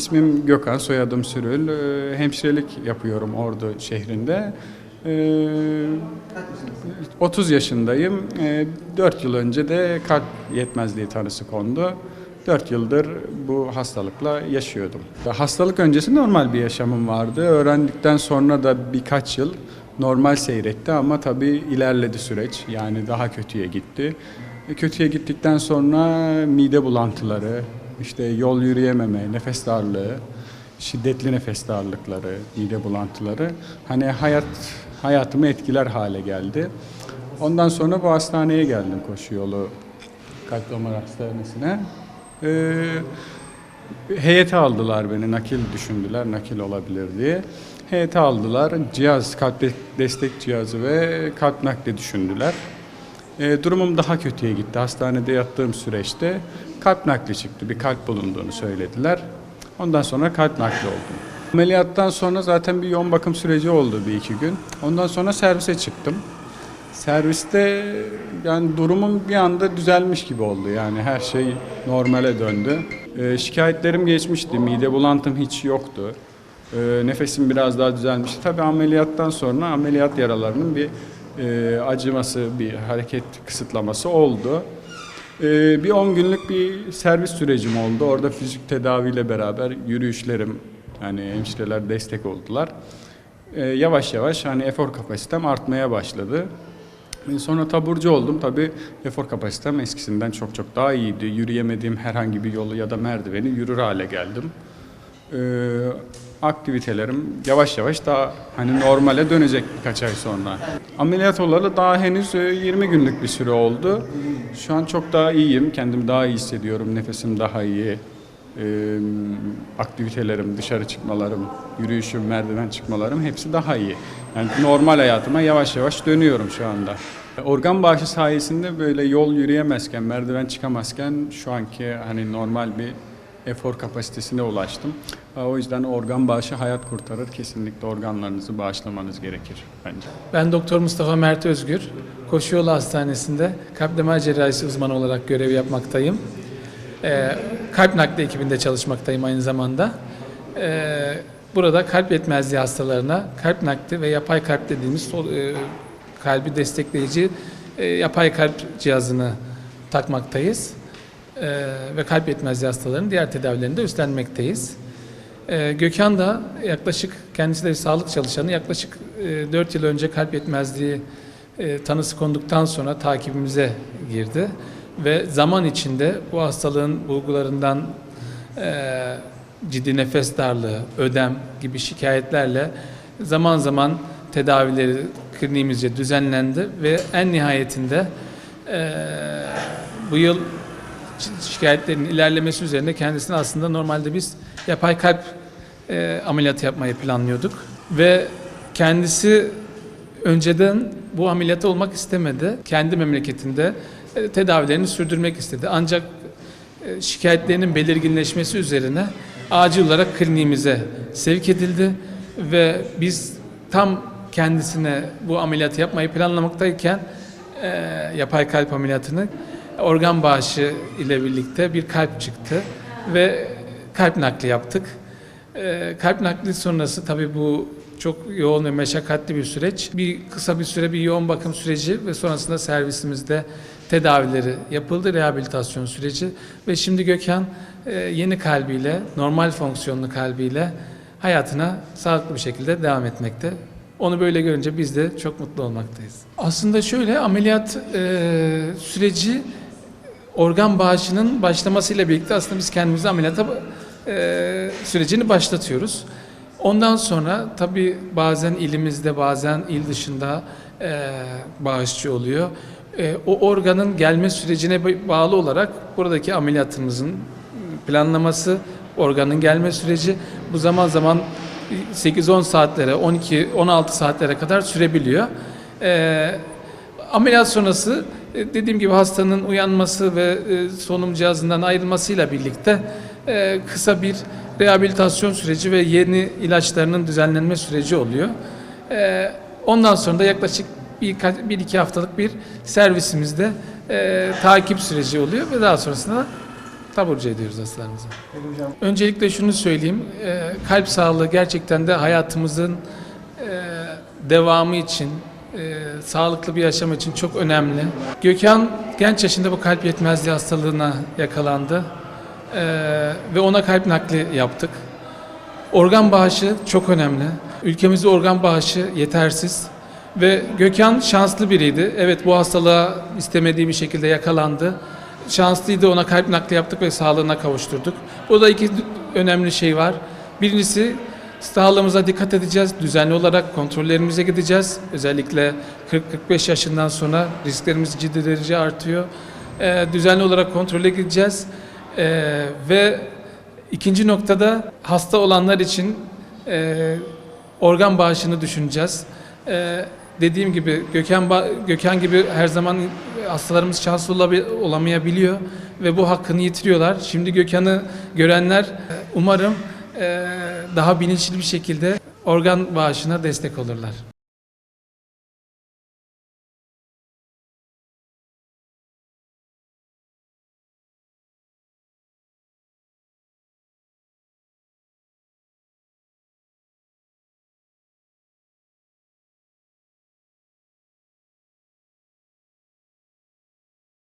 İsmim Gökhan, soyadım Sürül. Ee, Hemşirelik yapıyorum Ordu şehrinde. Ee, 30 yaşındayım. 4 yıl önce de kalp yetmezliği tanısı kondu. 4 yıldır bu hastalıkla yaşıyordum. Hastalık öncesi normal bir yaşamım vardı. Öğrendikten sonra da birkaç yıl normal seyretti ama tabii ilerledi süreç. Yani daha kötüye gitti. E, Kötüye gittikten sonra mide bulantıları, işte yol yürüyememe, nefes darlığı, şiddetli nefes darlıkları, mide bulantıları hani hayat hayatımı etkiler hale geldi. Ondan sonra bu hastaneye geldim koşu yolu kalp damar hastanesine. Ee, heyete aldılar beni, nakil düşündüler, nakil olabilir diye. Heyete aldılar, cihaz, kalp de- destek cihazı ve kalp nakli düşündüler. E, durumum daha kötüye gitti. Hastanede yattığım süreçte kalp nakli çıktı. Bir kalp bulunduğunu söylediler. Ondan sonra kalp nakli oldum. Ameliyattan sonra zaten bir yoğun bakım süreci oldu bir iki gün. Ondan sonra servise çıktım. Serviste yani durumum bir anda düzelmiş gibi oldu. Yani her şey normale döndü. E, şikayetlerim geçmişti. Mide bulantım hiç yoktu. E, nefesim biraz daha düzelmişti. Tabii ameliyattan sonra ameliyat yaralarının bir e, acıması, bir hareket kısıtlaması oldu. E, bir 10 günlük bir servis sürecim oldu. Orada fizik tedaviyle beraber yürüyüşlerim, yani hemşireler destek oldular. E, yavaş yavaş hani efor kapasitem artmaya başladı. E, Sonra taburcu oldum. Tabii efor kapasitem eskisinden çok çok daha iyiydi. Yürüyemediğim herhangi bir yolu ya da merdiveni yürür hale geldim. Ee, aktivitelerim yavaş yavaş daha hani normale dönecek birkaç ay sonra. Ameliyat olalı daha henüz e, 20 günlük bir süre oldu. Şu an çok daha iyiyim. Kendimi daha iyi hissediyorum. Nefesim daha iyi. Ee, aktivitelerim, dışarı çıkmalarım, yürüyüşüm, merdiven çıkmalarım hepsi daha iyi. Yani normal hayatıma yavaş yavaş dönüyorum şu anda. Organ bağışı sayesinde böyle yol yürüyemezken, merdiven çıkamazken şu anki hani normal bir efor kapasitesine ulaştım. O yüzden organ bağışı hayat kurtarır. Kesinlikle organlarınızı bağışlamanız gerekir bence. Ben Doktor Mustafa Mert Özgür. Koşuyolu Hastanesi'nde kalp damar cerrahisi uzmanı olarak görev yapmaktayım. Ee, kalp nakli ekibinde çalışmaktayım aynı zamanda. Ee, burada kalp yetmezliği hastalarına kalp nakli ve yapay kalp dediğimiz e, kalbi destekleyici e, yapay kalp cihazını takmaktayız. Ee, ve kalp yetmezliği hastalarının diğer tedavilerini de üstlenmekteyiz. Ee, Gökhan da yaklaşık kendisi de bir sağlık çalışanı yaklaşık e, 4 yıl önce kalp yetmezliği e, tanısı konduktan sonra takibimize girdi ve zaman içinde bu hastalığın bulgularından e, ciddi nefes darlığı, ödem gibi şikayetlerle zaman zaman tedavileri kliniğimizce düzenlendi ve en nihayetinde e, bu yıl şikayetlerin ilerlemesi üzerine kendisine aslında normalde biz yapay kalp e, ameliyatı yapmayı planlıyorduk ve kendisi önceden bu ameliyatı olmak istemedi. Kendi memleketinde e, tedavilerini sürdürmek istedi. Ancak e, şikayetlerinin belirginleşmesi üzerine acil olarak kliniğimize sevk edildi ve biz tam kendisine bu ameliyatı yapmayı planlamaktayken e, yapay kalp ameliyatını organ bağışı ile birlikte bir kalp çıktı ve kalp nakli yaptık. E, kalp nakli sonrası tabii bu çok yoğun ve meşakkatli bir süreç. Bir kısa bir süre bir yoğun bakım süreci ve sonrasında servisimizde tedavileri yapıldı, rehabilitasyon süreci ve şimdi Gökhan e, yeni kalbiyle, normal fonksiyonlu kalbiyle hayatına sağlıklı bir şekilde devam etmekte. Onu böyle görünce biz de çok mutlu olmaktayız. Aslında şöyle ameliyat e, süreci organ bağışının başlamasıyla birlikte aslında biz kendimizi ameliyata e, sürecini başlatıyoruz. Ondan sonra tabii bazen ilimizde bazen il dışında e, bağışçı oluyor. E, o organın gelme sürecine ba- bağlı olarak buradaki ameliyatımızın planlaması, organın gelme süreci bu zaman zaman 8-10 saatlere, 12-16 saatlere kadar sürebiliyor. E, ameliyat sonrası dediğim gibi hastanın uyanması ve e, solunum cihazından ayrılmasıyla birlikte e, kısa bir rehabilitasyon süreci ve yeni ilaçlarının düzenlenme süreci oluyor. E, Ondan sonra da yaklaşık bir, bir iki haftalık bir servisimizde e, takip süreci oluyor ve daha sonrasında taburcu ediyoruz hastalarımıza. Öncelikle şunu söyleyeyim. e, kalp sağlığı gerçekten de hayatımızın e, devamı için, e, sağlıklı bir yaşam için çok önemli. Gökhan genç yaşında bu kalp yetmezliği hastalığına yakalandı. E, ve ona kalp nakli yaptık. Organ bağışı çok önemli. Ülkemizde organ bağışı yetersiz. Ve Gökhan şanslı biriydi. Evet bu hastalığa istemediği bir şekilde yakalandı. Şanslıydı ona kalp nakli yaptık ve sağlığına kavuşturduk. Burada iki önemli şey var. Birincisi sağlığımıza dikkat edeceğiz. Düzenli olarak kontrollerimize gideceğiz. Özellikle 40-45 yaşından sonra risklerimiz ciddi derece artıyor. Ee, düzenli olarak kontrole gideceğiz. Ee, ve ikinci noktada hasta olanlar için e, organ bağışını düşüneceğiz. Ee, dediğim gibi Gökhan Gökhan gibi her zaman hastalarımız şanslı olamayabiliyor ve bu hakkını yitiriyorlar. Şimdi Gökhan'ı görenler umarım daha bilinçli bir şekilde organ bağışına destek olurlar.